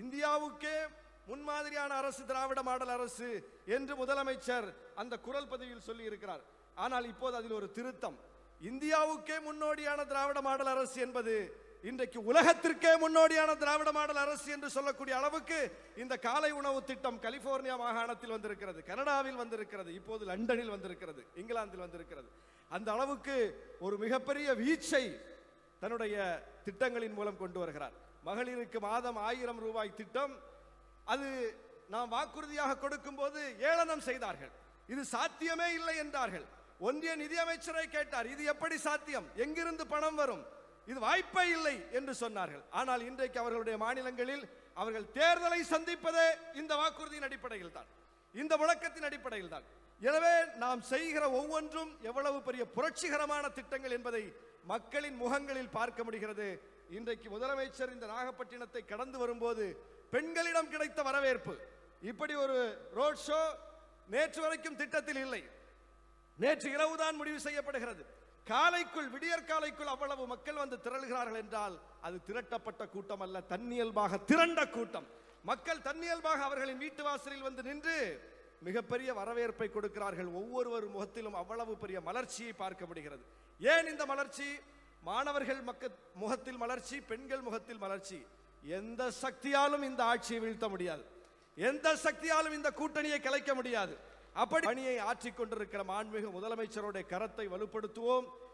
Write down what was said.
இந்தியாவுக்கே முன்மாதிரியான அரசு திராவிட மாடல் அரசு என்று முதலமைச்சர் அந்த குரல் பதிவில் சொல்லி இருக்கிறார் ஆனால் இப்போது அதில் ஒரு திருத்தம். இந்தியாவுக்கே முன்னோடியான திராவிட மாடல் அரசு என்பது இன்றைக்கு உலகத்திற்கே முன்னோடியான திராவிட மாடல் அரசு என்று சொல்லக்கூடிய அளவுக்கு இந்த காலை உணவு திட்டம் கலிபோர்னியா மாகாணத்தில் வந்திருக்கிறது கனடாவில் வந்திருக்கிறது இப்போது லண்டனில் வந்திருக்கிறது இங்கிலாந்தில் வந்திருக்கிறது. அந்த அளவுக்கு ஒரு மிகப்பெரிய வீச்சை தன்னுடைய திட்டங்களின் மூலம் கொண்டு வருகிறார். மகளிருக்கு மாதம் ஆயிரம் ரூபாய் திட்டம். அது நாம் வாக்குறுதியாக கொடுக்கும் போது ஏளனம் செய்தார்கள். இது சாத்தியமே இல்லை என்றார்கள். ஒன்றிய நிதியமைச்சரை கேட்டார் இது எப்படி சாத்தியம்? எங்கிருந்து பணம் வரும்? இது வாய்ப்பே இல்லை என்று சொன்னார்கள். ஆனால் இன்றைக்கு அவர்களுடைய மாநிலங்களில் அவர்கள் தேர்தலை சந்திப்பதே இந்த வாக்குறுதியின் அடிப்படையில் தான் இந்த விளக்கத்தின் அடிப்படையில் தான். எனவே நாம் செய்கிற ஒவ்வொன்றும் எவ்வளவு பெரிய புரட்சிகரமான திட்டங்கள் என்பதை மக்களின் முகங்களில் பார்க்க முடிகிறது. இன்றைக்கு முதலமைச்சர் இந்த நாகப்பட்டினத்தை கடந்து வரும்போது பெண்களிடம் கிடைத்த வரவேற்பு. இப்படி ஒரு ரோட் ஷோ நேற்று வரைக்கும் திட்டத்தில் இல்லை. நேற்று இரவுதான் முடிவு செய்யப்படுகிறது. காலைக்குள் விடியற் காலைக்குள் அவ்வளவு மக்கள் வந்து திரள்கிறார்கள் என்றால் அது திரட்டப்பட்ட கூட்டம் அல்ல தன்னியல்பாக திரண்ட கூட்டம். மக்கள் தன்னியல்பாக அவர்களின் வீட்டு வாசலில் வந்து நின்று மிகப்பெரிய வரவேற்பை கொடுக்கிறார்கள். ஒவ்வொருவர் முகத்திலும் அவ்வளவு பெரிய மலர்ச்சியை பார்க்க முடிகிறது. ஏன் இந்த மலர்ச்சி? மாணவர்கள் மக்க முகத்தில் மலர்ச்சி பெண்கள் முகத்தில் மலர்ச்சி. எந்த சக்தியாலும் இந்த ஆட்சியை வீழ்த்த முடியாது. எந்த சக்தியாலும் இந்த கூட்டணியை கலைக்க முடியாது. அப்படி பணியை ஆற்றிக்கொண்டிருக்கிற மாண்புமிகு முதலமைச்சருடைய கரத்தை வலுப்படுத்துவோம்.